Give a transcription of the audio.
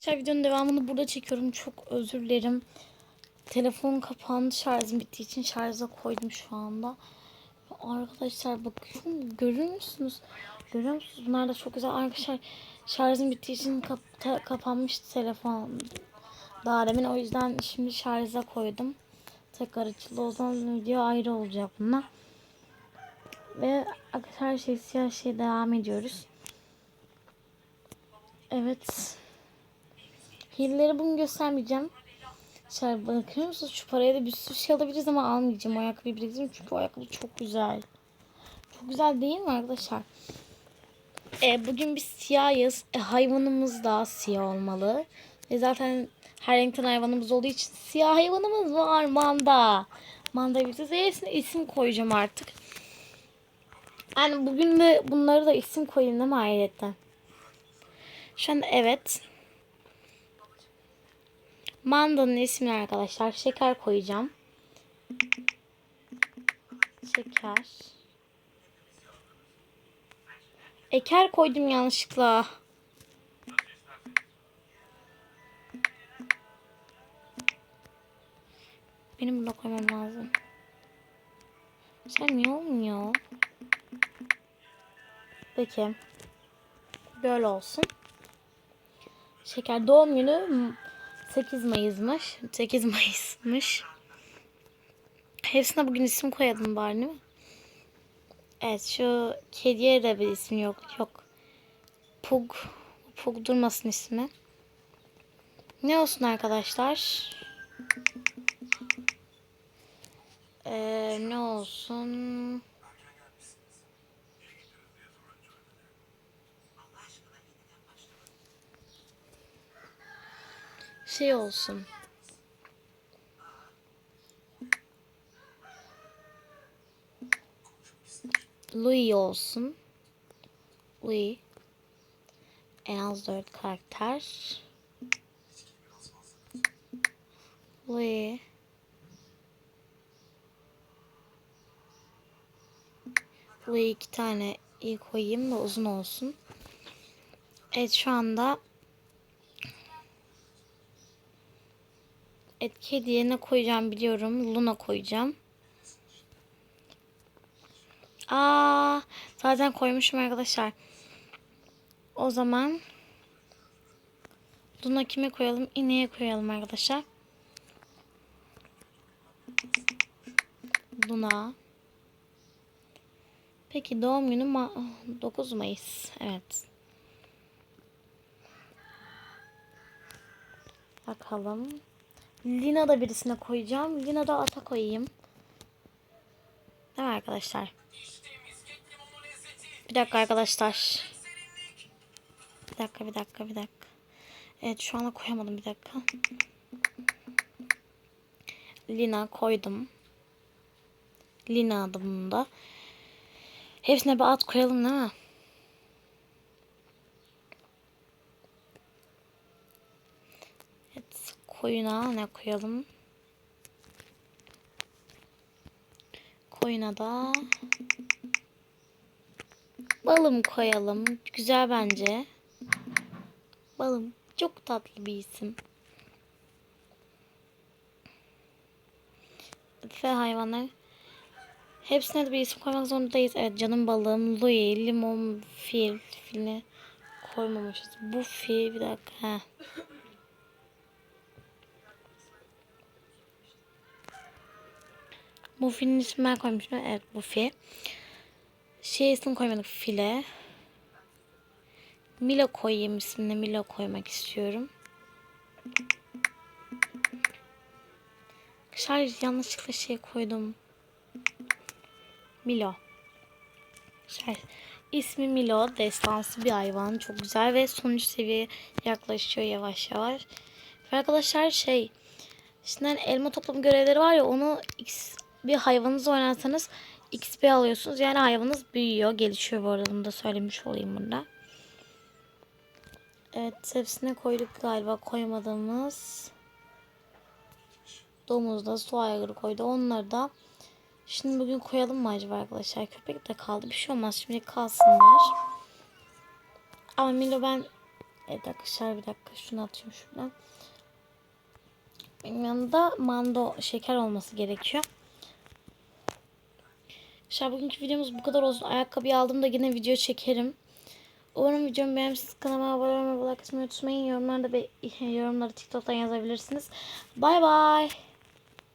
Arkadaşlar videonun devamını burada çekiyorum. Çok özür dilerim. Telefon kapandı şarjım bittiği için şarja koydum şu anda. Arkadaşlar bakıyorum görüyor musunuz? Görüyor musunuz? Bunlar da çok güzel. Arkadaşlar şarjım bittiği için kap- kapanmıştı telefon. Daha demin o yüzden şimdi şarja koydum. Tekrar açıldı. O zaman video ayrı olacak bunlar. Ve her şey siyah şey devam ediyoruz. Evet. Hileleri bugün göstermeyeceğim. Şöyle bakıyor musunuz? Şu paraya da bir sürü şey alabiliriz ama almayacağım. Ayakkabıyı biriktireyim çünkü o ayakkabı çok güzel. Çok güzel değil mi arkadaşlar? E, bugün biz siyahız. E, hayvanımız da siyah olmalı. E, zaten her renkten hayvanımız olduğu için siyah hayvanımız var. Manda. Manda bileceğiz. E, hepsine isim koyacağım artık. Yani bugün de bunları da isim koyayım değil mi ayrıca? Şu an evet. Manda'nın ismini arkadaşlar şeker koyacağım. Şeker. Eker koydum yanlışlıkla. Benim burada koymam lazım. Sen niye olmuyor? Peki. Böyle olsun. Şeker doğum günü 8 Mayıs'mış. 8 Mayıs'mış. Hepsine bugün isim koyalım bari değil mi? Evet şu kediye de bir isim yok. Yok. Pug. Pug durmasın ismi. Ne olsun arkadaşlar? Ee, ne olsun? Şey olsun. Louis olsun. Louis. En az 4 karakter. Louis. Louis iki tane iyi koyayım da uzun olsun. Evet şu anda Evet kediye ne koyacağım biliyorum. Luna koyacağım. Aa, zaten koymuşum arkadaşlar. O zaman Luna kime koyalım? İneğe koyalım arkadaşlar. Luna. Peki doğum günü ma 9 Mayıs. Evet. Bakalım. Lina da birisine koyacağım. Lina da ata koyayım. Değil mi arkadaşlar? Bir dakika arkadaşlar. Bir dakika bir dakika bir dakika. Evet şu anda koyamadım bir dakika. Lina koydum. Lina adı. Hepsine bir at koyalım değil mi? Evet koyuna ne koyalım? Koyuna da balım koyalım. Güzel bence. Balım çok tatlı bir isim. Ve hayvanlar hepsine de bir isim koymak zorundayız. Evet canım balığım Louis, limon, fil, filini koymamışız. Bu fil bir dakika. Heh. Buffy'nin ismini ben koymuşum. Evet Buffy. Şey isim koymadık file. Milo koyayım ismini. Milo koymak istiyorum. Şarj yanlışlıkla şey koydum. Milo. Şarj. İsmi Milo. Destansı bir hayvan. Çok güzel ve sonuç seviye yaklaşıyor yavaş yavaş. Ve arkadaşlar şey. Şimdi hani elma toplama görevleri var ya onu bir hayvanınızı oynarsanız XP alıyorsunuz. Yani hayvanınız büyüyor, gelişiyor bu arada. Bunu da söylemiş olayım burada. Evet, hepsine koyduk galiba koymadığımız. Domuz da su aygırı koydu. Onları da şimdi bugün koyalım mı acaba arkadaşlar? Köpek de kaldı. Bir şey olmaz. Şimdi kalsınlar. Ama Milo ben Evet arkadaşlar bir dakika şunu atayım şuradan. Benim yanında mando şeker olması gerekiyor. Arkadaşlar bugünkü videomuz bu kadar olsun. Ayakkabıyı aldım da yine video çekerim. Umarım videomu beğenmişsiniz. Kanalıma abone olmayı, like atmayı unutmayın. Yorumlarda be yorumları TikTok'tan yazabilirsiniz. Bay bay.